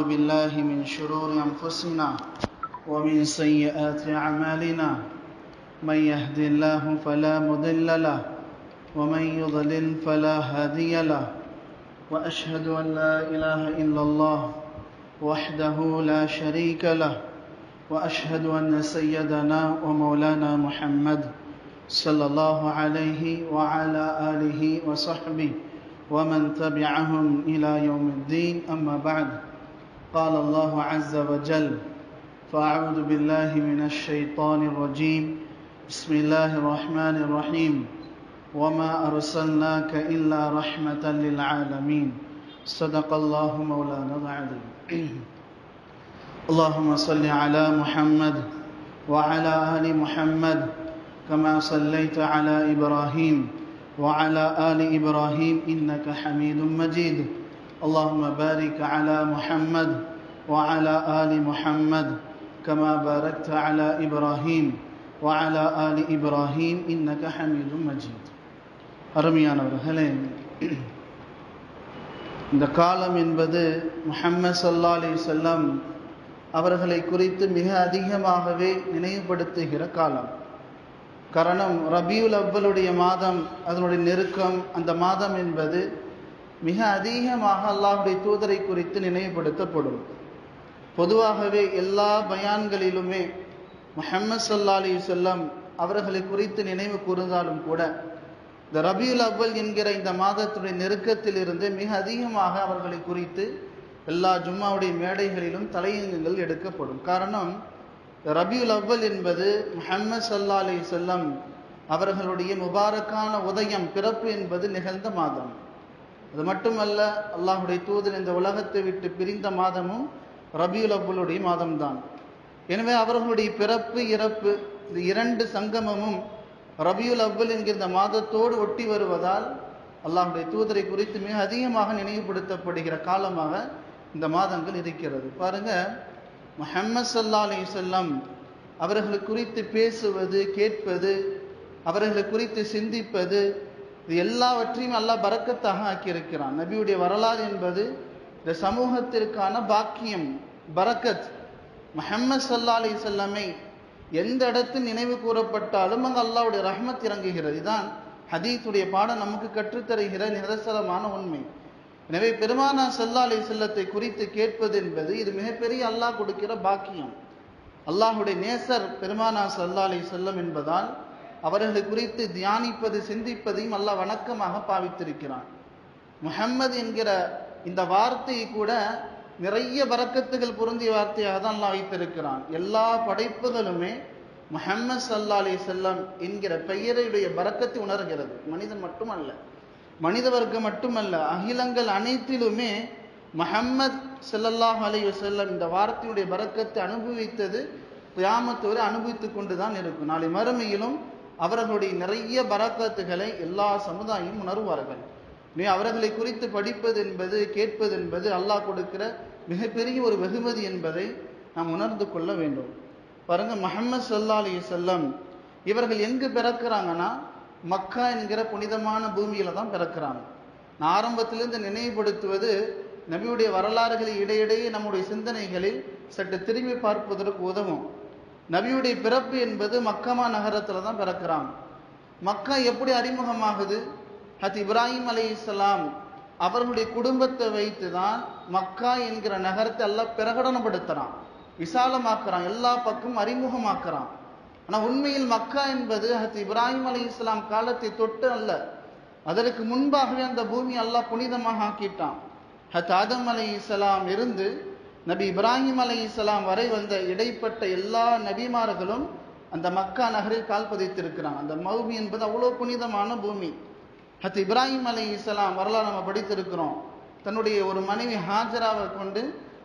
ونعوذ بالله من شرور أنفسنا ومن سيئات أعمالنا. من يهد الله فلا مضل له ومن يضلل فلا هادي له. وأشهد أن لا إله إلا الله وحده لا شريك له. وأشهد أن سيدنا ومولانا محمد صلى الله عليه وعلى آله وصحبه ومن تبعهم إلى يوم الدين. أما بعد قال الله عز وجل فأعوذ بالله من الشيطان الرجيم. بسم الله الرحمن الرحيم. وما أرسلناك إلا رحمة للعالمين. صدق الله مولانا العظيم. اللهم صل على محمد وعلى آل محمد كما صليت على إبراهيم وعلى آل إبراهيم إنك حميد مجيد. اللهم بارك على محمد وعلى آل محمد كما باركت على إبراهيم وعلى آل إبراهيم إنك حميد مجيد அருமையானவர்களே இந்த காலம் என்பது முஹம்மது சல்லா அலி செல்லம் அவர்களை குறித்து மிக அதிகமாகவே நினைவுபடுத்துகிற காலம் காரணம் ரபியுல் அவ்வளுடைய மாதம் அதனுடைய நெருக்கம் அந்த மாதம் என்பது மிக அதிகமாக அல்லாஹுடைய தூதரை குறித்து நினைவுபடுத்தப்படும். பொதுவாகவே எல்லா பயான்களிலுமே முஹம்மது சல்லா அலி செல்லம் அவர்களை குறித்து நினைவு கூர்ந்தாலும் கூட இந்த ரபியுல் அவ்வல் என்கிற இந்த மாதத்துடைய நெருக்கத்தில் இருந்து மிக அதிகமாக அவர்களை குறித்து எல்லா ஜும்மாவுடைய மேடைகளிலும் தலையங்கங்கள் எடுக்கப்படும். காரணம் ரபியுல் அவ்வல் என்பது முஹம்மது சல்லா அலி செல்லம் அவர்களுடைய முபாரக்கான உதயம் பிறப்பு என்பது நிகழ்ந்த மாதம். அது மட்டுமல்ல அல்லாஹுடைய தூதர் இந்த உலகத்தை விட்டு பிரிந்த மாதமும் ரபியுல் அவ்வளுடைய மாதம்தான். எனவே அவர்களுடைய பிறப்பு இறப்பு இந்த இரண்டு சங்கமமும் ரபியுல் அவ்வல் என்கிற இந்த மாதத்தோடு ஒட்டி வருவதால் அல்லாஹுடைய தூதரை குறித்து மிக அதிகமாக நினைவுபடுத்தப்படுகிற காலமாக இந்த மாதங்கள் இருக்கிறது. பாருங்க முஹம்மது சல்லா அலி செல்லம் அவர்களை குறித்து பேசுவது கேட்பது அவர்களை குறித்து சிந்திப்பது இது எல்லாவற்றையும் அல்லாஹ் பறக்கத்தாக ஆக்கியிருக்கிறான். நபியுடைய வரலாறு என்பது இந்த சமூகத்திற்கான பாக்கியம் பரக்கத். முஹம்மது சல்லா அலி செல்லமை எந்த இடத்தில் நினைவு கூறப்பட்டாலும் அங்கே அல்லாவுடைய ரஹ்மத் இறங்குகிறது. இதுதான் ஹதீத்துடைய பாடம் நமக்கு கற்றுத்தருகிற நிரசலமான உண்மை. எனவே பெருமானா சல்லா அலி செல்லத்தை குறித்து கேட்பது என்பது இது மிகப்பெரிய அல்லாஹ் கொடுக்கிற பாக்கியம். அல்லாஹுடைய நேசர் பெருமானா சல்லா அலி செல்லம் என்பதால் அவர்களை குறித்து தியானிப்பது சிந்திப்பதையும் அல்லாஹ் வணக்கமாக பாவித்திருக்கிறான். முஹம்மது என்கிற இந்த வார்த்தையை கூட நிறைய பறக்கத்துகள் பொருந்திய வார்த்தையாக தான் அல்லாஹ் வைத்திருக்கிறான். எல்லா படைப்புகளுமே முஹம்மது சல்லா அலி செல்லம் என்கிற பெயரையுடைய பறக்கத்தை உணர்கிறது. மனிதன் மட்டுமல்ல மனித வர்க்கம் மட்டுமல்ல அகிலங்கள் அனைத்திலுமே முஹம்மத் செல்லல்லாஹ் அலி செல்லம் இந்த வார்த்தையுடைய பறக்கத்தை அனுபவித்தது கிராமத்தோடு அனுபவித்து கொண்டு தான் இருக்கும். நாளை மறுமையிலும் அவர்களுடைய நிறைய பராக்கத்துகளை எல்லா சமுதாயம் உணர்வார்கள். நீ அவர்களை குறித்து படிப்பது என்பது கேட்பது என்பது அல்லாஹ் கொடுக்கிற மிகப்பெரிய ஒரு வெகுமதி என்பதை நாம் உணர்ந்து கொள்ள வேண்டும். பாருங்க முஹம்மது சல்லா அலி செல்லம் இவர்கள் எங்கு பிறக்கிறாங்கன்னா மக்கா என்கிற புனிதமான பூமியில தான் பிறக்கிறாங்க. நான் ஆரம்பத்திலிருந்து நினைவுபடுத்துவது நபியுடைய வரலாறுகளை இடையிடையே நம்முடைய சிந்தனைகளில் சற்று திரும்பி பார்ப்பதற்கு உதவும். நபியுடைய பிறப்பு என்பது மக்கமா நகரத்தில் தான் பிறக்கிறான். மக்கா எப்படி அறிமுகமாகுது? ஹத் இப்ராஹிம் அலி இஸ்லாம் அவர்களுடைய குடும்பத்தை வைத்து தான் மக்கா என்கிற நகரத்தை எல்லாம் பிரகடனப்படுத்துகிறான் விசாலமாக்குறான். எல்லா பக்கமும் அறிமுகமாக்குறான். ஆனால் உண்மையில் மக்கா என்பது ஹத் இப்ராஹிம் அலி இஸ்லாம் காலத்தை தொட்டு அல்ல. அதற்கு முன்பாகவே அந்த பூமி அல்லாஹ் புனிதமாக ஆக்கிட்டான். ஹத் ஆதம் அலி இஸ்லாம் இருந்து நபி இப்ராஹிம் அலை இஸ்லாம் வரை வந்த இடைப்பட்ட எல்லா நபிமார்களும் அந்த மக்கா நகரில் கால் பதித்திருக்கிறாங்க அந்த மௌமி என்பது அவ்வளோ புனிதமான பூமி. ஹத் இப்ராஹிம் அலை இஸ்லாம் வரலாறு நம்ம படித்திருக்கிறோம். தன்னுடைய ஒரு மனைவி ஹாஜராவை கொண்டு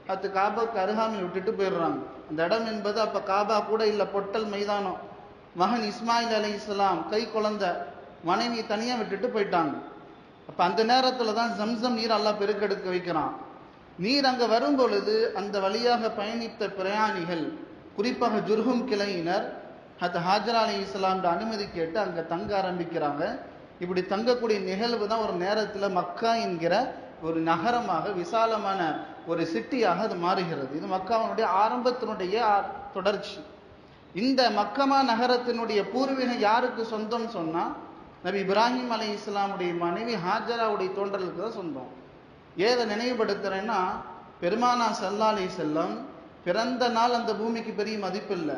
ஹத்து காபாவுக்கு அருகாமையில் விட்டுட்டு போயிடுறாங்க. அந்த இடம் என்பது அப்போ காபா கூட இல்லை பொட்டல் மைதானம். மகன் இஸ்மாயில் அலி இஸ்லாம் கை குழந்த மனைவி தனியாக விட்டுட்டு போயிட்டாங்க. அப்போ அந்த நேரத்தில் தான் ஜம்சம் நீர் எல்லாம் பெருக்கெடுக்க வைக்கிறான். நீர் அங்கே வரும் பொழுது அந்த வழியாக பயணித்த பிரயாணிகள் குறிப்பாக ஜுர்ஹும் கிளையினர் ஹத் ஹாஜரா அலி இஸ்லாம்ன்ற அனுமதி கேட்டு அங்கே தங்க ஆரம்பிக்கிறாங்க. இப்படி தங்கக்கூடிய நிகழ்வு தான் ஒரு நேரத்தில் மக்கா என்கிற ஒரு நகரமாக விசாலமான ஒரு சிட்டியாக அது மாறுகிறது. இது மக்காவினுடைய ஆரம்பத்தினுடைய தொடர்ச்சி. இந்த மக்கமா நகரத்தினுடைய பூர்வீகம் யாருக்கு சொந்தம் சொன்னால் நபி இப்ராஹிம் அலை இஸ்லாமுடைய மனைவி ஹாஜராவுடைய தோன்றலுக்கு தான் சொந்தம். ஏதை நினைவுபடுத்துறேன்னா பெருமானா சல்லாலை செல்லம் பிறந்த நாள் அந்த பூமிக்கு பெரிய மதிப்பு இல்லை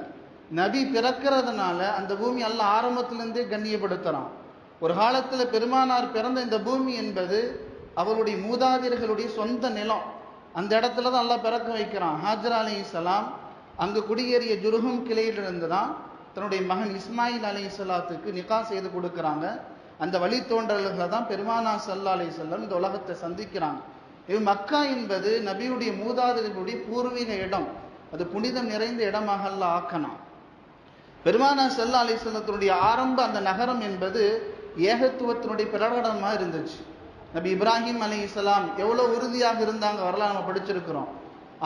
நபி பிறக்கிறதுனால அந்த பூமி அல்ல ஆரம்பத்திலேருந்தே கண்ணியப்படுத்துகிறான் ஒரு காலத்தில் பெருமானார் பிறந்த இந்த பூமி என்பது அவருடைய மூதாதியர்களுடைய சொந்த நிலம். அந்த இடத்துல தான் நல்லா பிறக்க வைக்கிறான். ஹாஜரா அலி இஸ்லாம் அங்கு குடியேறிய ஜுருகும் கிளையிலிருந்து தான் தன்னுடைய மகன் இஸ்மாயில் அலி இஸ்லாத்துக்கு நிகா செய்து கொடுக்குறாங்க. அந்த வழித்தோன்றல்களை தான் பெருமானா சல்லா அலி செல்லம் இந்த உலகத்தை சந்திக்கிறாங்க. இது மக்கா என்பது நபியுடைய மூதாதையர்களுடைய பூர்வீக இடம். அது புனிதம் நிறைந்த இடமாக அல்லாஹ் ஆக்கணும். பெருமானா சல்லா அலி செல்லத்தினுடைய ஆரம்ப அந்த நகரம் என்பது ஏகத்துவத்தினுடைய பிரகடனமாக இருந்துச்சு. நபி இப்ராஹிம் அலி இஸ்லாம் எவ்வளோ உறுதியாக இருந்தாங்க வரலாறு நம்ம படிச்சிருக்கிறோம்.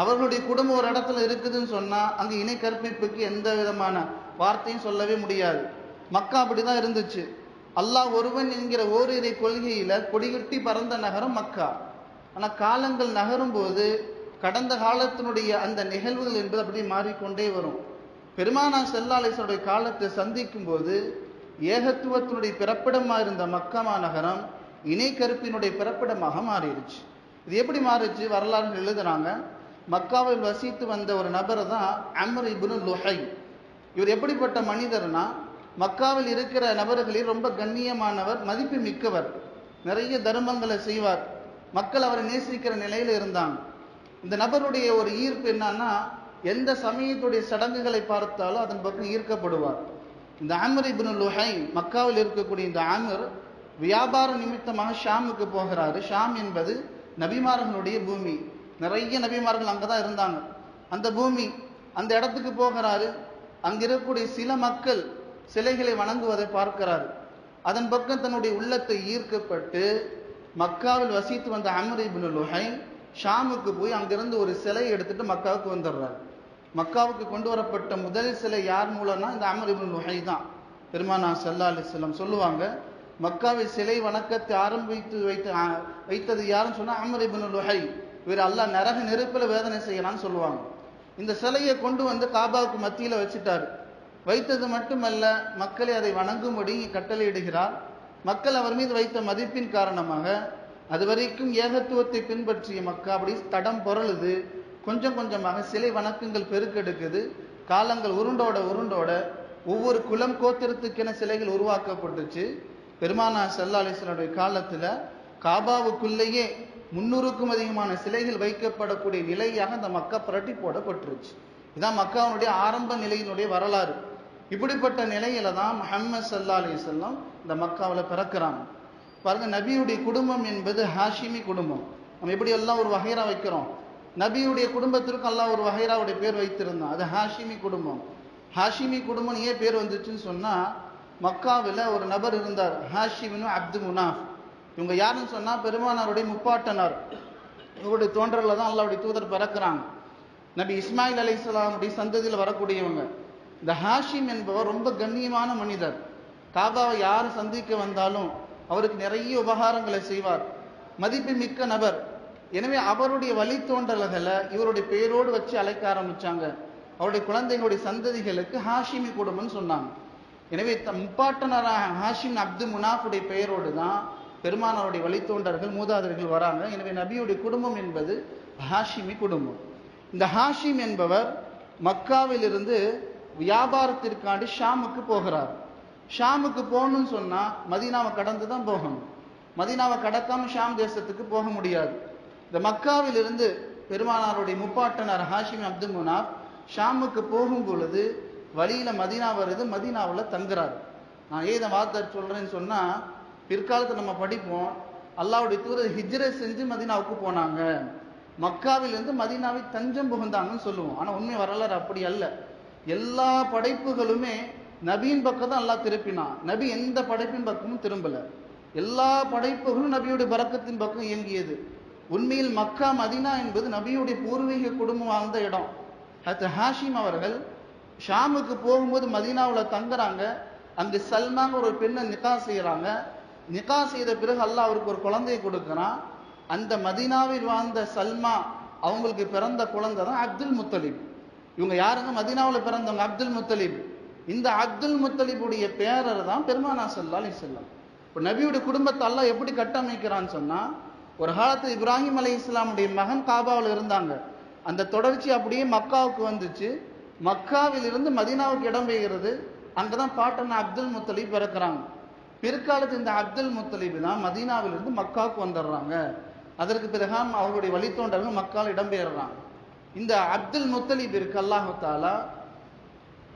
அவர்களுடைய குடும்பம் ஒரு இடத்துல இருக்குதுன்னு சொன்னால் அங்கே இணை கற்பிப்புக்கு எந்த விதமான வார்த்தையும் சொல்லவே முடியாது. மக்கா அப்படிதான் இருந்துச்சு. அல்லாஹ் ஒருவன் என்கிற ஓரிரை கொள்கையில் கொடிகட்டி பறந்த நகரம் மக்கா. ஆனால் காலங்கள் நகரும் போது கடந்த காலத்தினுடைய அந்த நிகழ்வுகள் என்பது அப்படி மாறிக்கொண்டே வரும். பெருமானா செல்லாலேசனுடைய காலத்தை சந்திக்கும் போது ஏகத்துவத்தினுடைய பிறப்பிடமாக இருந்த மக்கமா நகரம் இணை கருப்பினுடைய பிறப்பிடமாக மாறிடுச்சு. இது எப்படி மாறிடுச்சு? வரலாறு எழுதுறாங்க. மக்காவில் வசித்து வந்த ஒரு நபர் தான் அமர் இபுனு லுஹை. இவர் எப்படிப்பட்ட மனிதர்னா மக்காவில் இருக்கிற நபர்களில் ரொம்ப கண்ணியமானவர் மதிப்பு மிக்கவர் நிறைய தர்மங்களை செய்வார். மக்கள் அவரை நேசிக்கிற நிலையில் இருந்தாங்க. இந்த நபருடைய ஒரு ஈர்ப்பு என்னன்னா எந்த சமயத்துடைய சடங்குகளை பார்த்தாலும் அதன் பக்கம் ஈர்க்கப்படுவார். இந்த ஆமர் இப்னு லுஹை மக்காவில் இருக்கக்கூடிய இந்த ஆமர் வியாபார நிமித்தமாக ஷாமுக்கு போகிறாரு. ஷாம் என்பது நபிமார்களுடைய பூமி. நிறைய நபிமார்கள் அங்கே தான் இருந்தாங்க. அந்த பூமி அந்த இடத்துக்கு போகிறாரு. அங்கே இருக்கக்கூடிய சில மக்கள் சிலைகளை வணங்குவதை பார்க்கிறார். அதன் பக்கம் தன்னுடைய உள்ளத்தை ஈர்க்கப்பட்டு மக்காவில் வசித்து வந்த அமர் இப்னு லுஹை ஷாமுக்கு போய் அங்கிருந்து ஒரு சிலையை எடுத்துட்டு மக்காவுக்கு வந்துடுறாரு. மக்காவுக்கு கொண்டு வரப்பட்ட முதல் சிலை யார் மூலம்னா இந்த அமர் இப்னு லுஹை தான். பெருமானா சல்லா அலிஸ்லாம் சொல்லுவாங்க மக்காவில் சிலை வணக்கத்தை ஆரம்பித்து வைத்து வைத்தது யாருன்னு சொன்னால் அமர் இப்னு லுஹை. இவர் அல்லாஹ் நரக நெருப்பில் வேதனை செய்யலாம்னு சொல்லுவாங்க. இந்த சிலையை கொண்டு வந்து காபாவுக்கு மத்தியில் வச்சுட்டாரு. வைத்தது மட்டுமல்ல மக்களை அதை வணங்கும்படி கட்டளையிடுகிறார். மக்கள் அவர் மீது வைத்த மதிப்பின் காரணமாக அதுவரைக்கும் ஏகத்துவத்தை பின்பற்றிய மக்கா அப்படி தடம் பொருளுது. கொஞ்சம் கொஞ்சமாக சிலை வணக்கங்கள் பெருக்கெடுக்குது. காலங்கள் உருண்டோட உருண்டோட ஒவ்வொரு குலம் கோத்திரத்துக்கென சிலைகள் உருவாக்கப்பட்டுச்சு. பெருமானா சல்லா காலத்தில் காபாவுக்குள்ளேயே முன்னூறுக்கும் அதிகமான சிலைகள் வைக்கப்படக்கூடிய நிலையாக அந்த மக்கா புரட்டி போடப்பட்டுருச்சு. இதான் மக்காவுடைய ஆரம்ப நிலையினுடைய வரலாறு. இப்படிப்பட்ட நிலையில தான் முஹம்மது சல்லா அலிசல்லாம் இந்த மக்காவில் பிறக்கிறாங்க பாருங்க நபியுடைய குடும்பம் என்பது ஹாஷிமி குடும்பம். நம்ம எப்படி எல்லாம் ஒரு வகைரா வைக்கிறோம்? நபியுடைய குடும்பத்திற்கு எல்லாம் ஒரு வகைராவுடைய பேர் வைத்திருந்தோம் அது ஹாஷிமி குடும்பம். ஹாஷிமி குடும்பம் ஏன் பேர் வந்துச்சுன்னு சொன்னா மக்காவில் ஒரு நபர் இருந்தார் ஹாஷிமின் அப்து முனாஃப். இவங்க யாருன்னு சொன்னா பெருமானாருடைய முப்பாட்டனார். இவருடைய தோன்றலில் தான் அல்லாவுடைய தூதர் பிறக்கிறாங்க. நபி இஸ்மாயில் அலி இஸ்லாமுடைய சந்ததியில் வரக்கூடியவங்க. இந்த ஹாஷிம் என்பவர் ரொம்ப கண்ணியமான மனிதர். காபாவை யார் சந்திக்க வந்தாலும் அவருக்கு நிறைய உபகாரங்களை செய்வார். மதிப்பு மிக்க நபர். எனவே அவருடைய வழித்தோன்றல்களை இவருடைய பெயரோடு வச்சு அழைக்க ஆரம்பிச்சாங்க. அவருடைய குழந்தைகளுடைய சந்ததிகளுக்கு ஹாஷிமி குடும்பம்னு சொன்னாங்க. எனவே த முப்பாட்டனராக ஹாஷிம் அப்து முனாஃபுடைய பெயரோடு தான் பெருமானாருடைய வழித்தோன்றர்கள் மூதாதர்கள் வராங்க. எனவே நபியுடைய குடும்பம் என்பது ஹாஷிமி குடும்பம். இந்த ஹாஷிம் என்பவர் மக்காவிலிருந்து வியாபாரத்திற்காண்டி ஷாமுக்கு போகிறார். ஷாமுக்கு போகணும்னு சொன்னா மதீனாவை கடந்து தான் போகணும். மதீனாவை கடக்காம ஷாம் தேசத்துக்கு போக முடியாது. இந்த மக்காவிலிருந்து பெருமானாருடைய முப்பாட்டனர் ஹாஷிம் அப்துல் முனாப் ஷாமுக்கு போகும் பொழுது வழியில மதீனா வருது மதீனாவில் தங்குறாரு. நான் ஏன் இந்த வார்த்தை சொல்றேன்னு சொன்னா பிற்காலத்தில் நம்ம படிப்போம் அல்லாவுடைய தூர ஹிஜ்ரை செஞ்சு மதீனாவுக்கு போனாங்க. மக்காவிலிருந்து மதீனாவை தஞ்சம் புகுந்தாங்கன்னு சொல்லுவோம். ஆனா உண்மை வரலாறு அப்படி அல்ல. எல்லா படைப்புகளுமே நபியின் பக்கம் தான் அல்லாஹ் திருப்பினான் நபி எந்த படைப்பின் பக்கமும் திரும்பல. எல்லா படைப்புகளும் நபியுடைய பறக்கத்தின் பக்கம் இயங்கியது. உண்மையில் மக்கா மதீனா என்பது நபியுடைய பூர்வீக குடும்பம் வாழ்ந்த இடம். ஹத் ஹாஷிம் அவர்கள் ஷாமுக்கு போகும்போது மதீனாவில் தங்குறாங்க. அங்கு சல்மாங்க ஒரு பெண்ணை நிக்கா செய்கிறாங்க நிக்கா செய்த பிறகு அல்லாஹ் அவருக்கு ஒரு குழந்தையை கொடுக்குறான். அந்த மதீனாவில் வாழ்ந்த சல்மா அவங்களுக்கு பிறந்த குழந்தை தான் அப்துல் முத்தலிப். இவங்க யாருங்க மதீனாவில் பிறந்தவங்க அப்துல் முத்தலீப். இந்த அப்துல் முத்தலீபுடைய பேரர் தான் பெருமானா சல்லா அலி செல்லம் இப்போ நபியுடைய குடும்பத்தெல்லாம் எப்படி கட்டமைக்கிறான்னு சொன்னால் ஒரு காலத்து இப்ராஹிம் அலி இஸ்லாமுடைய மகன் காபாவில் இருந்தாங்க. அந்த தொடர்ச்சி அப்படியே மக்காவுக்கு வந்துச்சு. மக்காவில் இருந்து மதீனாவுக்கு இடம் பெய்கிறது அங்கதான் பாட்டன் அப்துல் முத்தலிப் பிறக்கிறாங்க. பிற்காலத்து இந்த அப்துல் முத்தலீப் தான் மதீனாவிலிருந்து மக்காவுக்கு வந்துடுறாங்க. அதற்கு பிறகு அவருடைய வழித்தோன்றர்கள் மக்கால் இடம்பெயர்றாங்க இந்த அப்துல் முத்தலீப் இருக்கு அல்லாஹு தாலா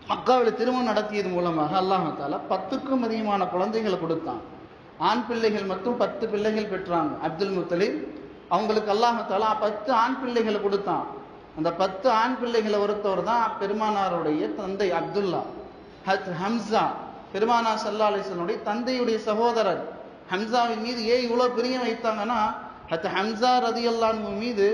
மக்காவில் திருமணம் நடத்தியது மூலமாக அல்லாஹு தாலா பத்துக்கும் அதிகமான குழந்தைகளை கொடுத்தான். ஆண் பிள்ளைகள் மட்டும் பத்து பிள்ளைகள் பெற்றாங்க அப்துல் முத்தலிப். அவங்களுக்கு அல்லாஹு தாலா பத்து ஆண் பிள்ளைகளை கொடுத்தான். அந்த பத்து ஆண் பிள்ளைகளை ஒருத்தவர் தான் பெருமானாருடைய தந்தை அப்துல்லா. ஹத் ஹம்சா பெருமானா சல்லா அலிசனுடைய தந்தையுடைய சகோதரர். ஹம்சாவின் மீது ஏன் இவ்வளோ பிரியம் வைத்தாங்கன்னா ஹத் ஹம்சா ரதியல்லான் மீது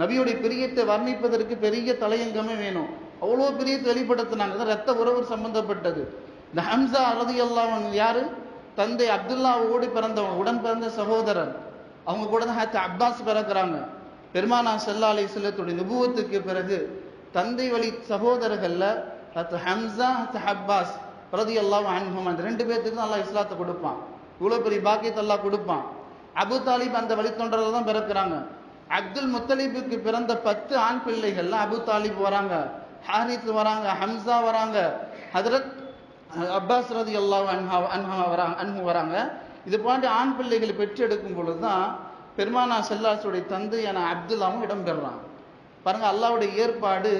நபியுடைய பிரியத்தை வர்ணிப்பதற்கு பெரிய தலையங்கமே வேணும். அவ்வளோ பிரியத்தை வெளிப்படுத்தினாங்க. இது ரத்த உறவு சம்பந்தப்பட்டது. இந்த ஹம்சா அலதி அல்லாவன் யாரு? தந்தை அப்துல்லாவோடு பிறந்தவங்க உடன் பிறந்த சகோதரர். அவங்க கூட தான் ஹத் அப்பாஸ் பிறக்கிறாங்க. பெருமானா சல்லா அலி சொல்லத்துடைய நுபுவத்துக்கு பிறகு தந்தை வழி சகோதரர்களில் ஹத் ஹம்சா ஹத் அப்பாஸ் பிரதி அல்லாஹ் அன்ஹும் அந்த ரெண்டு பேர்த்துக்கு தான் இஸ்லாத்தை கொடுப்பான். இவ்வளோ பெரிய பாக்கியத்தை அல்லாஹ் கொடுப்பான். அபு தாலிப் அந்த வழித்தொண்டரில் தான் பிறக்கிறாங்க. அப்துல் முத்தலீபுக்கு பிறந்த பத்து ஆண் பிள்ளைகள்லாம் அபு தாலிப் வராங்க ஹாரித் வராங்க ஹம்சா வராங்க ஹதரத் அப்பாஸ் ரதி அல்லாஹ் அன்ஹா அன்ஹா வராங்க அன்ஹு வராங்க. இது போன்ற ஆண் பிள்ளைகளை பெற்றெடுக்கும் பொழுது தான் பெருமானா செல்லாசுடைய தந்தையான அப்துல்லாவும் இடம்பெறான். பாருங்க அல்லாவுடைய ஏற்பாடு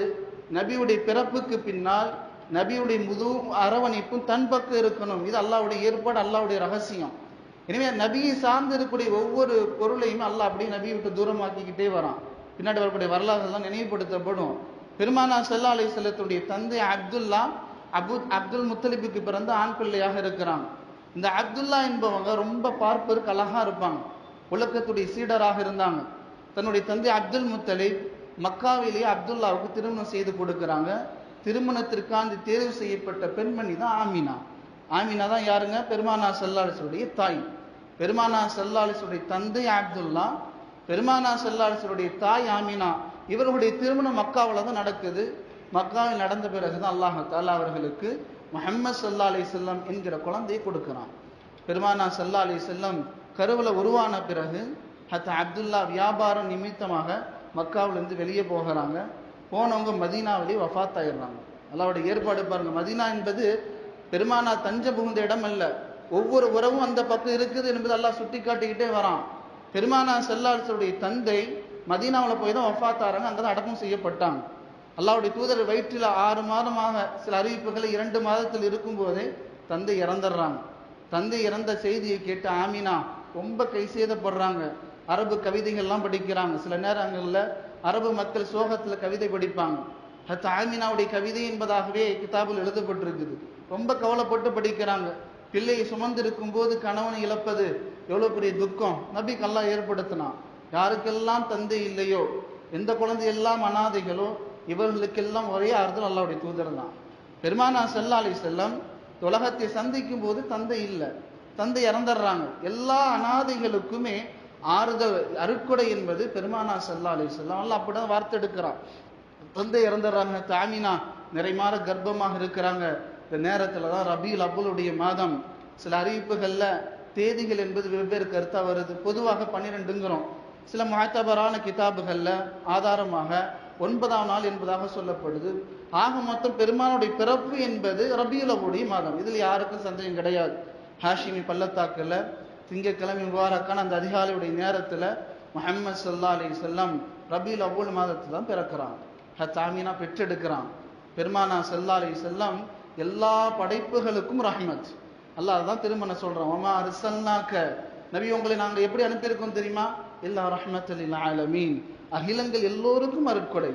நபியுடைய பிறப்புக்கு பின்னால் நபியுடைய முது அரவணைப்பும் தன் பக்கம் இருக்கணும். இது அல்லாவுடைய ஏற்பாடு அல்லாவுடைய ரகசியம். எனவே நபியை சார்ந்து இருக்கக்கூடிய ஒவ்வொரு பொருளையும் அல்லாஹ் அப்படியே நபியை விட்டு தூரமாக்கிக்கிட்டே வரான். பின்னாடி வரக்கூடிய வரலாறுலாம் நினைவுபடுத்தப்படும். பெருமானா சல்லா அலி செல்லத்துடைய தந்தை அப்துல்லா அபு அப்துல் முத்தலிபுக்கு பிறந்த ஆண் பிள்ளையாக இருக்கிறான். இந்த அப்துல்லா என்பவங்க ரொம்ப பார்ப்பதற்கு அழகாக இருப்பாங்க. உலகத்துடைய சீடராக இருந்தாங்க. தன்னுடைய தந்தை அப்துல் முத்தலிப் மக்காவிலேயே அப்துல்லாவுக்கு திருமணம் செய்து கொடுக்குறாங்க. திருமணத்திற்காண்டி தேர்வு செய்யப்பட்ட பெண்மணி தான் ஆமினா. ஆமினா தான் யாருங்க பெருமானா சல்லாலிசுடைய தாய். பெருமானா சல்லாலிசுடைய தந்தை அப்துல்லா பெருமானா சல்லாலிசுடைய தாய் ஆமினா இவர்களுடைய திருமணம் மக்காவில் தான் நடக்குது. மக்காவில் நடந்த பிறகு தான் அல்லாஹால அவர்களுக்கு முஹம்மது சல்லா அலி செல்லம் என்கிற குழந்தையை கொடுக்கிறான். பெருமானா சல்லா அலி செல்லம் கருவில் உருவான பிறகு ஹத்த அப்துல்லா வியாபாரம் நிமித்தமாக மக்காவிலேருந்து வெளியே போகிறாங்க. போனவங்க மதீனாவிலேயே வஃத் ஆயிடுறாங்க அல்லாவுடைய ஏற்பாடு பாருங்கள் மதீனா என்பது பெருமானா தஞ்ச புகுந்த இடம் அல்ல. ஒவ்வொரு உறவும் அந்த பக்கம் இருக்குது என்பது எல்லாம் சுட்டி காட்டிக்கிட்டே வரான். பெருமானா செல்லாசருடைய தந்தை மதீனாவில் போய் தான் வஃத் அங்கே தான் அடக்கம் செய்யப்பட்டாங்க. அல்லாவுடைய தூதர் வயிற்றில் ஆறு மாதமாக சில அறிவிப்புகளை இரண்டு மாதத்தில் இருக்கும்போதே தந்தை இறந்துடுறாங்க. தந்தை இறந்த செய்தியை கேட்டு ஆமினா ரொம்ப கை சேதப்படுறாங்க. அரபு கவிதைகள்லாம் படிக்கிறாங்க. சில நேரங்களில் அரபு மக்கள் சோகத்தில் கவிதை படிப்பாங்க. ஹத் ஆமினாவுடைய கவிதை என்பதாகவே கிதாபில் எழுதப்பட்டிருக்குது. ரொம்ப கவலைப்பட்டு படிக்கிறாங்க. பிள்ளையை சுமந்திருக்கும் போது கணவனை இழப்பது எவ்வளோ பெரிய துக்கம்? நபிக்கு அல்லாஹ் ஏற்படுத்தினான். யாருக்கெல்லாம் தந்தை இல்லையோ எந்த குழந்தையெல்லாம் அனாதைகளோ இவர்களுக்கெல்லாம் ஒரே ஆறுதல் அல்லாவுடைய தூதர் தான். பெருமானா செல்லா அலி செல்லம் உலகத்தை சந்திக்கும் போது தந்தை இல்லை. தந்தை இறந்துடுறாங்க. எல்லா அனாதைகளுக்குமே ஆறுதல் அருட்கொடை என்பது பெருமானா செல்லா அலி செல்லம் அல்ல அப்படிதான் வார்த்தெடுக்கிறான் தந்தை இறந்துடுறாங்க தாமினா நிறைமாற கர்ப்பமாக இருக்கிறாங்க. இந்த நேரத்தில் தான் ரபீல் அபுலுடைய மாதம். சில அறிவிப்புகளில் தேதிகள் என்பது வெவ்வேறு கருத்தாக வருது. பொதுவாக பன்னிரெண்டுங்கிறோம். சில மாத்தபரான கிதாபுகளில் ஆதாரமாக ஒன்பதாம் நாள் என்பதாக சொல்லப்படுது. ஆக மொத்தம் பெருமானுடைய பிறப்பு என்பது ரபியுலவுடைய மாதம். இதில் யாருக்கும் சந்தேகம் கிடையாது. ஹாஷிமி பள்ளத்தாக்கில் திங்கக்கிழமை முபாரக்கான அந்த அதிகாலையுடைய நேரத்தில் முஹம்மது சல்லா அலி செல்லம் ரபியுல் அவ்வளவு மாதத்தில் தான் பிறக்கிறான். ஹத்தாமினா பெற்றெடுக்கிறான். பெருமானா சல்லா அலி செல்லம் எல்லா படைப்புகளுக்கும் ரஹ்மத். அல்லாஹ் தான் நான் சொல்கிறோம் ஒமா அரிசல்னாக்க நபி உங்களை நாங்கள் எப்படி அனுப்பியிருக்கோம் தெரியுமா? எல்லா ரஹ்மத்தில் ஆலமீன். அகிலங்கள் எல்லோருக்கும் அருட்கொடை.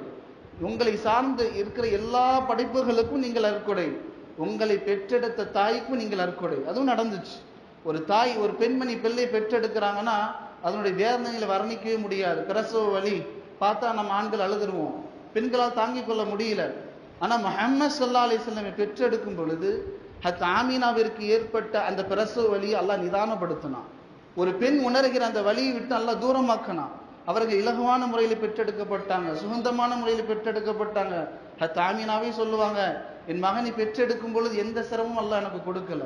உங்களை சார்ந்து இருக்கிற எல்லா படைப்புகளுக்கும் நீங்கள் அருட்கொடை. உங்களை பெற்றெடுத்த தாய்க்கும் நீங்கள் அருட்கொடை. அதுவும் நடந்துச்சு. ஒரு தாய் ஒரு பெண்மணி பிள்ளை பெற்றெடுக்கிறாங்கன்னா அதனுடைய வேதனைகளை வர்ணிக்கவே முடியாது. பிரசவ வழி பார்த்தா நம்ம ஆண்கள் அழுதுருவோம். பெண்களால் தாங்கிக் கொள்ள முடியல. ஆனால் முஹம்மது சல்லா அலிஸ்லமை பெற்றெடுக்கும் பொழுது ஹத் ஆமீனாவிற்கு ஏற்பட்ட அந்த பிரசவ வழியை அல்லாஹ் நிதானப்படுத்தினான். ஒரு பெண் உணர்கிற அந்த வழியை விட்டு நல்லா தூரமாக்கினான். அவர்கள் இலகுவான முறையில் பெற்றெடுக்கப்பட்டாங்க சுகந்தமான முறையில் பெற்றெடுக்கப்பட்டாங்க. ஹத் ஆமீனாவே சொல்லுவாங்க என் மகனை பெற்றெடுக்கும் பொழுது எந்த சிரமமும் அல்ல எனக்கு கொடுக்கல.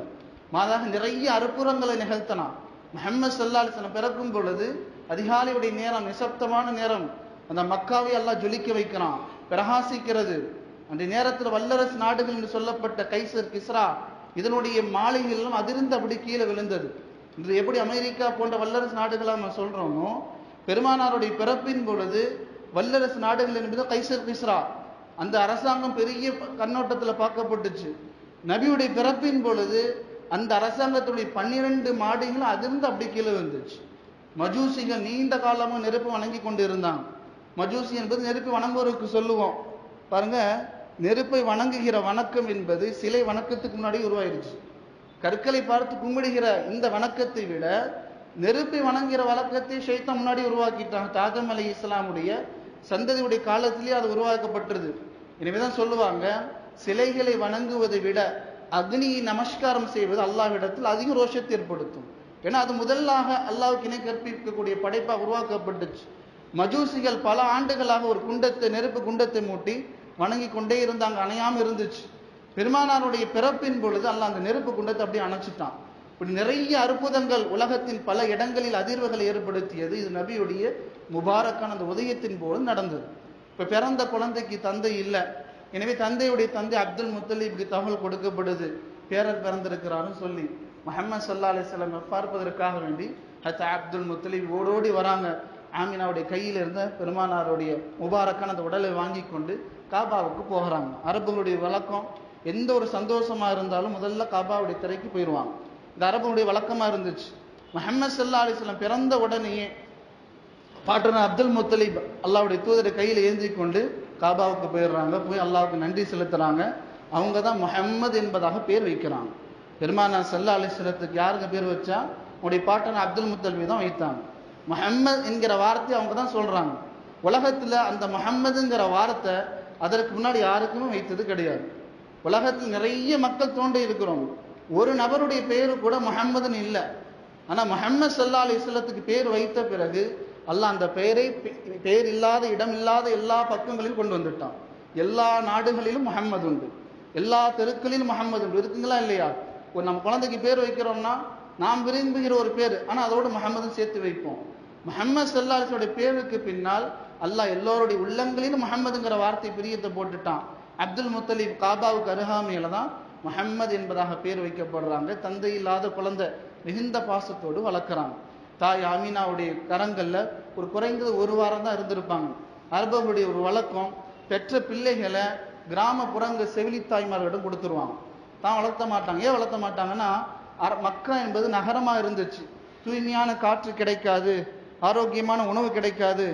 மாதாக நிறைய அற்புதங்களை நிகழ்த்தினான். முஹம்மது சல்லா பிறக்கும் பொழுது அதிகாலையுடைய நேரம் நிசப்தமான நேரம் அந்த மக்காவை எல்லாம் ஜொலிக்க வைக்கிறான். பிரகாசிக்கிறது. அந்த நேரத்தில் வல்லரசு நாடுகள் என்று சொல்லப்பட்ட கைசர் கிஸ்ரா இதனுடைய மாளிகைகளும் அதிர்ந்து அப்படி கீழே விழுந்தது. இன்று எப்படி அமெரிக்கா போன்ற வல்லரசு நாடுகளாக நம்ம சொல்கிறோமோ பெருமானாருடைய பிறப்பின் பொழுது வல்லரசு நாடுகள் என்பது கைசர் கிஸ்ரா. அந்த அரசாங்கம் பெரிய கண்ணோட்டத்தில் பார்க்கப்பட்டுச்சு. நபியுடைய பிறப்பின் பொழுது அந்த அரசாங்கத்துடைய பன்னிரண்டு மாடுகளும் அதிர்ந்து அப்படி கீழே வந்துச்சு மஜூசிகள் நீண்ட காலமாக நெருப்பு வணங்கி கொண்டு இருந்தாங்க மஜூசி என்பது நெருப்பு வணங்குவோருக்கு சொல்லுவோம். பாருங்கள் நெருப்பை வணங்குகிற வணக்கம் என்பது சிலை வணக்கத்துக்கு முன்னாடி உருவாயிருச்சு. கற்களை பார்த்து கும்பிடுகிற இந்த வணக்கத்தை விட நெருப்பை வணங்குகிற வழக்கத்தை ஷைத்தான் முன்னாடி உருவாக்கிட்டாங்க தாஜம் அலி இஸ்லாமுடைய சந்ததியுடைய காலத்திலேயே அது உருவாக்கப்பட்டது. எனவேதான் சொல்லுவாங்க சிலைகளை வணங்குவதை விட அக்னியை நமஸ்காரம் செய்வது அல்லாஹ்விடத்தில் அதிக ரோஷத்தை ஏற்படுத்தும். ஏன்னா அது முதலாக அல்லாவுக்கு இணை கற்பிக்கக்கூடிய படைப்பாக உருவாக்கப்பட்டுச்சு. மஜூசிகள் பல ஆண்டுகளாக ஒரு குண்டத்தை நெருப்பு குண்டத்தை மூட்டி வணங்கி கொண்டே இருந்தாங்க அணையாம இருந்துச்சு. பெருமானாருடைய பிறப்பின் பொழுது அல்ல அந்த நெருப்பு குண்டத்தை அப்படியே அணைச்சிட்டான். இப்படி நிறைய அற்புதங்கள் உலகத்தின் பல இடங்களில் அதிர்வுகளை ஏற்படுத்தியது இது நபியுடைய முபாரக்கான அந்த உதயத்தின் போது நடந்தது. இப்போ பிறந்த குழந்தைக்கு தந்தை இல்லை. எனவே தந்தையுடைய தந்தை அப்துல் முத்தலீப்க்கு தகவல் கொடுக்கப்படுது. பேரர் பிறந்திருக்கிறாருன்னு சொல்லி. முஹம்மது சல்லா அலிஸ்லாம் பார்ப்பதற்காக வேண்டி ஹத்த அப்துல் முத்தலீப் ஓடோடி வராங்க. ஆமினாவுடைய கையில் இருந்த பெருமானாருடைய முபாரக்கான அந்த உடலை வாங்கி கொண்டு காபாவுக்கு போகிறாங்க. அரபுகளுடைய வழக்கம் எந்த ஒரு சந்தோஷமா இருந்தாலும் முதல்ல காபாவுடைய திரைக்கு போயிடுவாங்க. இந்த அரபுடைய வழக்கமா இருந்துச்சு. முஹம்மது சல்லா அலிஸ்லாம் பிறந்த உடனேயே பாட்டனர் அப்துல் முத்தலீப் அல்லாவுடைய தூதரை கையில் ஏந்தி கொண்டு காபாவுக்கு போயிடுறாங்க. போய் அல்லாவுக்கு நன்றி செலுத்துறாங்க. அவங்க தான் முஹம்மது என்பதாக பேர் வைக்கிறாங்க. பெருமானா சல்லா அலிஸ்லத்துக்கு யாருங்க பேர் வச்சா? உங்களுடைய பாட்டனர் அப்துல் முத்தலீப் தான் வைத்தாங்க. முஹம்மது என்கிற வார்த்தையை அவங்க தான் சொல்றாங்க. உலகத்துல அந்த முஹம்மதுங்கிற வார்த்தை அதற்கு முன்னாடி யாருக்குமே வைத்தது கிடையாது. உலகத்தில் நிறைய மக்கள் தோண்டி இருக்கிறோம். ஒரு நபருடைய பேரு கூட முஹம்மதுன்னு இல்லை. ஆனால் முஹம்மது சல்லா அலிஸ்லத்துக்கு பேர் வைத்த பிறகு அல்லாஹ் அந்த பெயரை பெயர் இல்லாத இடம் இல்லாத எல்லா பக்கங்களிலும் கொண்டு வந்துட்டான். எல்லா நாடுகளிலும் முகம்மது உண்டு. எல்லா தெருக்களிலும் முகம்மது உண்டு. இருக்குங்களா இல்லையா? ஒரு நம்ம குழந்தைக்கு பேர் வைக்கிறோம்னா நாம் விரும்புகிற ஒரு பேர். ஆனால் அதோடு முகம்மதும் சேர்த்து வைப்போம். முஹம்மது சல்லாஹுடைய பேருக்கு பின்னால் அல்லாஹ் எல்லோருடைய உள்ளங்களிலும் முஹம்மதுங்கிற வார்த்தை பிரியத்தை போட்டுட்டான். அப்துல் முத்தலீப் காபாவுக்கு அருகாமையில தான் முஹம்மது என்பதாக பேர் வைக்கப்படுறாங்க. தந்தை இல்லாத குழந்தை மிகுந்த பாசத்தோடு வளர்க்குறாங்க. தாய் அமீனாவுடைய கரங்களில் ஒரு குறைந்தது ஒரு வாரம் தான் இருந்திருப்பாங்க. அரபர்களுடைய ஒரு வழக்கம் பெற்ற பிள்ளைகளை கிராமப்புறங்க செவிலி தாய்மார்களிடம் கொடுத்துருவாங்க. தான் வளர்த்த மாட்டாங்க. ஏன் வளர்த்த மாட்டாங்கன்னா அர- மக்கா என்பது நகரமாக இருந்துச்சு. தூய்மையான காற்று கிடைக்காது. ஆரோக்கியமான உணவு கிடைக்காது.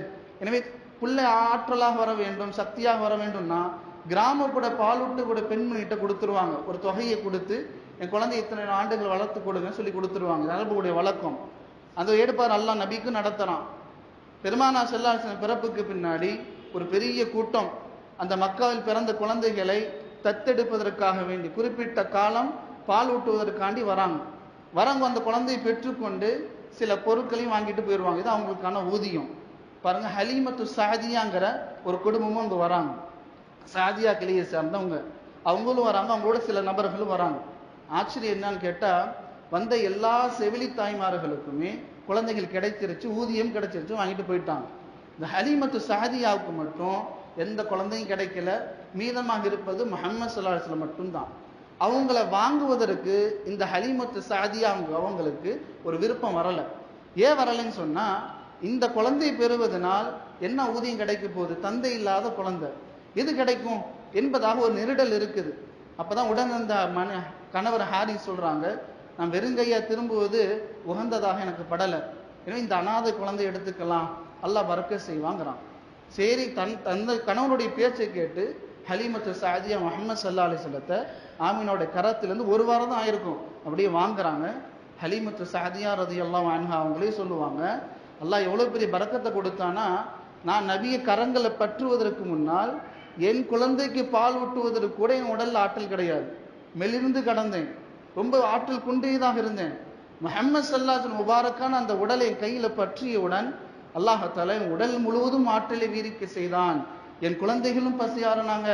எனவே பிள்ளை ஆற்றலாக வர வேண்டும் சக்தியாக வர வேண்டும்னா கிராமப்புற பாலூட்டு கூட பெண்மணிகிட்ட கொடுத்துருவாங்க. ஒரு தொகையை கொடுத்து என் குழந்தை இத்தனை ஆண்டுகள் வளர்த்து கொடுங்கன்னு சொல்லி கொடுத்துருவாங்க. இது அரபுடைய வழக்கம். அந்த ஏற்பாடு அல்லாஹ் நபிக்கும் நடத்துகிறான் பெருமானா செல்லாசன பிறப்புக்கு பின்னாடி ஒரு பெரிய கூட்டம். அந்த மக்காவில் பிறந்த குழந்தைகளை தத்தெடுப்பதற்காக வேண்டி குறிப்பிட்ட காலம் பால் ஊட்டுவதற்காண்டி வராங்க. வரவங்க அந்த குழந்தையை பெற்றுக்கொண்டு சில பொருட்களையும் வாங்கிட்டு போயிடுவாங்க இது அவங்களுக்கான ஊதியம். பாருங்க ஹலீமத்து சாதியாங்கிற ஒரு குடும்பமும் அங்கே வராங்க. சாதியா கிளியை சேர்ந்தவங்க. அவங்களும் வராங்க அவங்களோட சில நபர்களும் வராங்க. ஆச்சரியம் என்னன்னு கேட்டா வந்த எல்லா செவிலி தாய்மார்களுக்குமே குழந்தைகள் கிடைச்சிருச்சு ஊதியம் கிடைச்சிருச்சு வாங்கிட்டு போயிட்டாங்க. இந்த ஹலீமத்து சாதியாவுக்கு மட்டும் எந்த குழந்தையும் கிடைக்கல. மீதமாக இருப்பது முஹம்மது ஸல்லல்லாஹு மட்டும்தான். அவங்கள வாங்குவதற்கு இந்த ஹலீமத்து சாதியா அவங்க அவங்களுக்கு ஒரு விருப்பம் வரலை. ஏன் வரலைன்னு சொன்னால் இந்த குழந்தை பெறுவதனால் என்ன ஊதியம் கிடைக்க போகுது? தந்தை இல்லாத குழந்தை. எது கிடைக்கும்? என்பதாக ஒரு நெருடல் இருக்குது. அப்போதான் உடன் அந்த மன கணவர் ஹாரி சொல்கிறாங்க நான் வெறுங்கையா திரும்புவது உகந்ததாக எனக்கு படலை. எனவே இந்த அனாதை குழந்தை எடுத்துக்கலாம். அல்லாஹ் வர்க்க செய்வாங்கிறான். சரி தன் தந்த கணவனுடைய பேச்சை கேட்டு ஹலீமத்து சாதியா முகமது சல்லா அலிஸ்லத்தை ஆமீனோட கரத்திலேருந்து ஒரு வாரம் தான் ஆயிருக்கும். அப்படியே வாங்குறாங்க. ஹலீமத்து சாதியா ரதி எல்லாம் வாங்க அவங்களே சொல்லுவாங்க அல்லாஹ் எவ்வளோ பெரிய பறக்கத்தை கொடுத்தானா நான் நபிய கரங்களை பற்றுவதற்கு முன்னால் என் குழந்தைக்கு பால் ஊட்டுவதற்கு கூட என் உடல்ல ஆற்றல் கிடையாது. மெலிர்ந்து கடந்தேன். ரொம்ப ஆற்றல் குன்றியதாக இருந்தேன். முஹம்மது சல்லாஹன் முபாரக்கான அந்த உடலை கையில் பற்றியவுடன் அல்லாஹத்தால என் உடல் முழுவதும் ஆற்றலை வீரிக்க செய்தான். என் குழந்தைகளும் பசியாறினாங்க.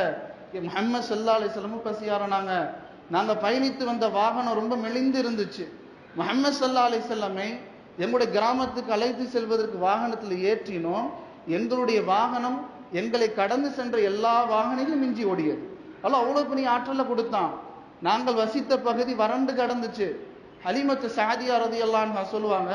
என் முஹம்மது சல்லா அலிஸ்லமும் பசியாறினாங்க. நாங்கள் பயணித்து வந்த வாகனம் ரொம்ப மெலிந்து இருந்துச்சு. முஹம்மது சல்லா அலிசல்லமை எங்களுடைய கிராமத்துக்கு அழைத்து செல்வதற்கு வாகனத்தில் ஏற்றினோம். எங்களுடைய வாகனம் எங்களை கடந்து சென்ற எல்லா வாகனங்களும் மிஞ்சி ஓடியது. அதெல்லாம் அவ்வளோ பெரிய ஆற்றலை கொடுத்தான். நாங்கள் வசித்த பகுதி வறண்டு கடந்துச்சு. ஹலிமத்து சாதியா ரதியல்லான்னு சொல்லுவாங்க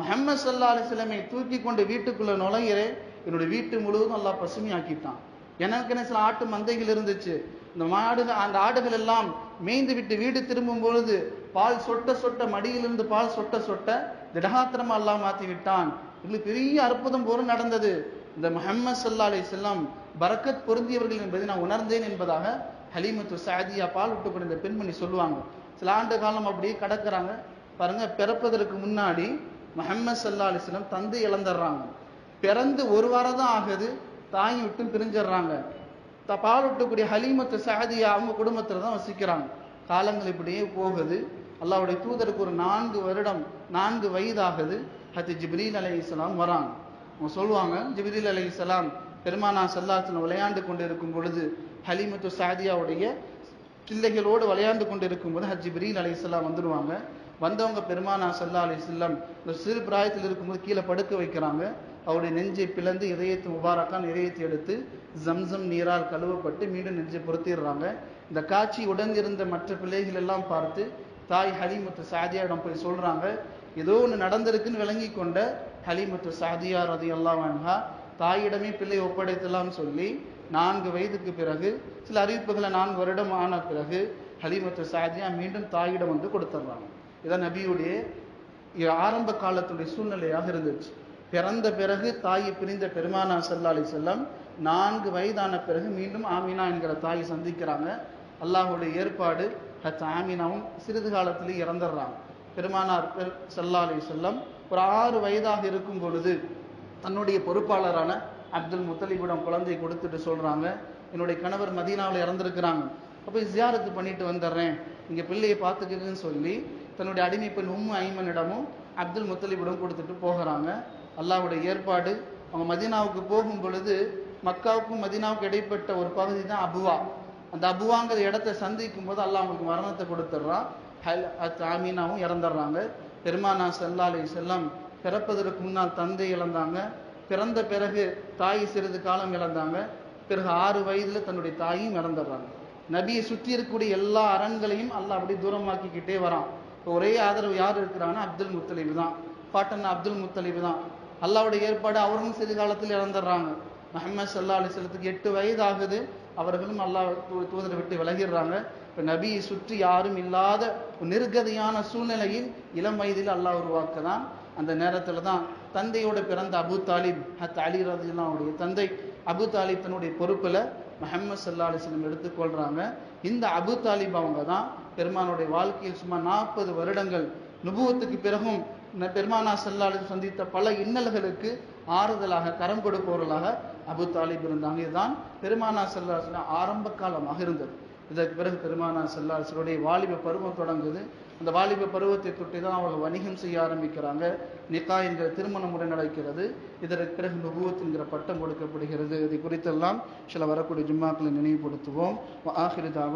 முஹம்மது சல்லா அலிஸ்லமை தூக்கி கொண்டு வீட்டுக்குள்ளே நுழைகிறேன் என்னுடைய வீட்டு முழுவதும் நல்லா பசுமையாக்கிட்டான். எனக்குன்னு சில ஆட்டு மந்தைகள் இருந்துச்சு. இந்த மாடுகள் அந்த ஆடுகள் எல்லாம் மேய்ந்து விட்டு வீடு திரும்பும் பொழுது பால் சொட்ட சொட்ட மடியிலிருந்து பால் சொட்ட சொட்ட திடகாத்திரமா எல்லாம் மாத்தி விட்டான். எங்களுக்கு பெரிய அற்புதம் போல நடந்தது. இந்த முஹம்மது சல்லா அலி செல்லம் பரக்கத் பொருந்தியவர்கள் என்பதை நான் உணர்ந்தேன் என்பதாக ஹலீமத்து சாதியா பால் விட்டு கொண்ட இந்த பெண்மணி சொல்லுவாங்க. சில ஆண்டு காலம் அப்படியே கடக்குறாங்க. பாருங்க பிறப்பதற்கு முன்னாடி முஹம்மது சல்லா அலிஸ்லம் தந்தை இழந்துடுறாங்க. பிறந்து ஒரு வாரம் தான் ஆகுது. தாய் விட்டு பிரிஞ்சிடுறாங்க. த பால் விட்டக்கூடிய ஹலீமத்து சாதியா அவங்க குடும்பத்தில் தான் வசிக்கிறாங்க. காலங்கள் இப்படியே போகுது. அல்லாவுடைய தூதருக்கு ஒரு நான்கு வருடம் நான்கு வயதாகுது. ஹத்தி ஜிப்ரீல் அலை இஸ்லாம் வராங்க. அவங்க சொல்லுவாங்க ஜிப்ரீல் அலை இஸ்லாம் பெருமானா சல்லாத்துல விளையாண்டு கொண்டு இருக்கும் பொழுது ஹலீமத்து சாதியாவுடைய பிள்ளைகளோடு விளையாண்டு கொண்டு இருக்கும்போது ஹஜ் ஜிப்ரீல் அலி இஸ்லாம் வந்துடுவாங்க. வந்தவங்க பெருமானா சல்லா அலி இஸ்லாம் இந்த சிறு பிராயத்தில் இருக்கும்போது கீழே படுக்க வைக்கிறாங்க. அவருடைய நெஞ்சை பிளந்து இதயத்தை முபாரக்கான் இதயத்தை எடுத்து ஜம்சம் நீரால் கழுவப்பட்டு மீண்டும் நெஞ்சை பொருத்திடுறாங்க. இந்த காட்சி உடனிருந்த மற்ற பிள்ளைகள் எல்லாம் பார்த்து தாய் ஹலிமத்து சாதியாரிடம் போய் சொல்கிறாங்க ஏதோ ஒன்று நடந்திருக்குன்னு விளங்கி கொண்ட ஹலிமத்து சாதியார் அது எல்லாம் வேணா தாயிடமே பிள்ளை ஒப்படைத்தலாம் சொல்லி நான்கு வயதுக்கு பிறகு சில அறிவிப்புகளை நான்கு வருடம் ஆன பிறகு ஹலிமத்து சாதியா மீண்டும் தாயிடம் வந்து கொடுத்துட்றாங்க. இதான் நபியுடைய ஆரம்ப காலத்துடைய சூழ்நிலையாக இருந்துச்சு. பிறந்த பிறகு தாயை பிரிந்த பெருமானா சல்லா அலி செல்லம் நான்கு வயதான பிறகு மீண்டும் ஆமினா என்கிற தாயை சந்திக்கிறாங்க. அல்லாஹுடைய ஏற்பாடு ஹத் ஆமினாவும் சிறிது காலத்திலே இறந்துடுறாங்க. பெருமானார் பெரு சல்லா அலி செல்லம் ஒரு ஆறு வயதாக இருக்கும் பொழுது தன்னுடைய பொறுப்பாளரான அப்துல் முத்தலிபிடம் குழந்தை கொடுத்துட்டு சொல்கிறாங்க என்னுடைய கணவர் மதீனாவில் இறந்துருக்கிறாங்க. அப்போ ஜியாரத்து பண்ணிட்டு வந்துடுறேன். இங்கே பிள்ளையை பார்த்துக்குங்கன்னு சொல்லி தன்னுடைய அடிமை பெண் உம்மு ஐமனிடமும் அப்துல் முத்தலிபிடம் கொடுத்துட்டு போகிறாங்க. அல்லாவுடைய ஏற்பாடு. அவங்க மதீனாவுக்கு போகும் பொழுது மக்காவுக்கும் மதீனாவுக்கும் இடைப்பட்ட ஒரு பகுதி தான் அபுவா. அந்த அபுவாங்கிற இடத்த சந்திக்கும் போது அல்லாஹ் அவங்களுக்கு மரணத்தை கொடுத்துட்றான். ஹல் அத் ஆமீனாவும் இறந்துடுறாங்க. பெருமானா செல்லாலை அலி செல்லம் பிறப்பதற்கு முன்னால் தந்தை இழந்தாங்க. பிறந்த பிறகு தாய் சிறிது காலம் இழந்தாங்க. பிறகு ஆறு வயதுல தன்னுடைய தாயும் இறந்துடுறாங்க. நபியை சுற்றி இருக்கக்கூடிய எல்லா அரண்களையும் அல்லாஹ் அப்படி தூரமாக்கிக்கிட்டே வரான். இப்போ ஒரே ஆதரவு யார் இருக்கிறாங்கன்னா அப்துல் முத்தலிப் தான். பாட்டன் அப்துல் முத்தலிப் தான். அல்லாவுடைய ஏற்பாடு அவரும் சிறு காலத்தில் இறந்துடுறாங்க முஹம்மது சல்லா அலிஸ்லத்துக்கு எட்டு வயது ஆகுது அவர்களும் அல்லாஹ் தூதரை விட்டு விலகிடுறாங்க. இப்போ நபியை சுற்றி யாரும் இல்லாத ஒரு நிர்கதியான சூழ்நிலையில் இளம் வயதில் அல்லாஹ் உருவாக்க தான் அந்த நேரத்தில் தான் தந்தையோட பிறந்த அபு தாலிப் ஹத் அலி ரதிலாவுடைய தந்தை அபு தாலிப் தன்னுடைய பொறுப்பில் முஹம்மது சல்லா அலிஸ்லம் எடுத்துக்கொள்கிறாங்க இந்த அபு தாலிப் அவங்க தான் பெருமானுடைய வாழ்க்கையில் சுமார் நாற்பது வருடங்கள் நுபுவத்துக்கு பிறகும் பெருமானா செல்லாளர் சந்தித்த பல இன்னல்களுக்கு ஆறுதலாக கரம் கொடுப்பவர்களாக அபு தாலிப் இருந்தாங்க. இதுதான் பெருமானா செல்லாசன ஆரம்ப காலமாக இருந்தது. இதற்கு பிறகு பெருமானா செல்லாசருடைய வாலிப பருவம் தொடங்குது. அந்த வாலிப பருவத்தை தொட்டி தான் அவர்கள் வணிகம் செய்ய ஆரம்பிக்கிறாங்க. நிக்கா என்கிற திருமண முறை நடக்கிறது. இதற்கு பிறகு நுபுவத் என்கிற பட்டம் கொடுக்கப்படுகிறது. இதை குறித்தெல்லாம் சில வரக்கூடிய ஜும்மாக்களை நினைவுபடுத்துவோம். ஆஹிரு